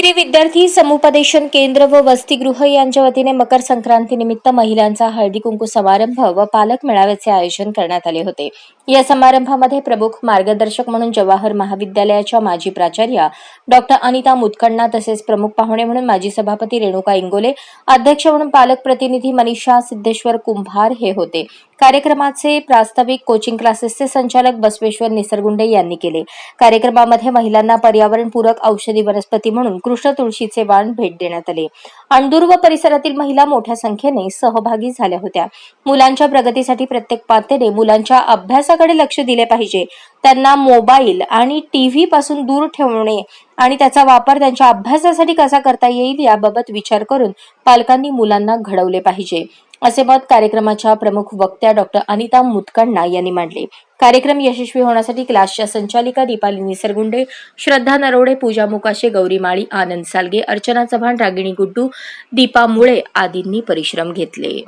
केंद्रीय विद्यार्थी समुपदेशन केंद्र व वसतिगृह यांच्या वतीने मकर संक्रांती निमित्त महिलांचा हळदी कुंकू समारंभ व पालक मेळाव्याचे आयोजन करण्यात आले होते. या समारंभामध्ये प्रमुख मार्गदर्शक म्हणून जवाहर महाविद्यालयाच्या माजी प्राचार्या डॉक्टर अनिता मुतकण्णा तसेच प्रमुख पाहुणे म्हणून माजी सभापती रेणुका इंगोले अध्यक्ष म्हणून पालक प्रतिनिधी मनीषा सिद्धेश्वर कुंभार हे होते. कार्यक्रमाचे प्रास्ताविक कोचिंग क्लासेसचे संचालक बसवेश्वर निसरगुंडे यांनी केले. कार्यक्रमामध्ये महिलांना पर्यावरणपूरक औषधी वनस्पती म्हणून कृष्ण तुळशीचे वाण भेट देण्यात आले. अणदूर व परिसरातील महिला मोठ्या संख्येने सहभागी झाल्या होत्या. मुलांच्या प्रगतीसाठी प्रत्येक पातेने मुलांच्या अभ्यासाकडे लक्ष दिले पाहिजे. त्यांना मोबाईल आणि टीव्ही पासून दूर ठेवणे आणि त्याचा वापर त्यांच्या अभ्यासासाठी कसा करता येईल याबाबत विचार करून पालकांनी मुलांना घडवले पाहिजे. असे मत कार्यक्रमाच्या प्रमुख वक्त्या डॉक्टर अनिता मुतकण्णा यांनी मांडले. कार्यक्रम यशस्वी होण्यासाठी क्लासच्या संचालिका दीपाली निसरगुंडे श्रद्धा नरोडे पूजा मुकाशे गौरी माळी आनंद सालगे अर्चना चव्हाण रागिणी गुड्डू दीपा मुळे आदींनी परिश्रम घेतले.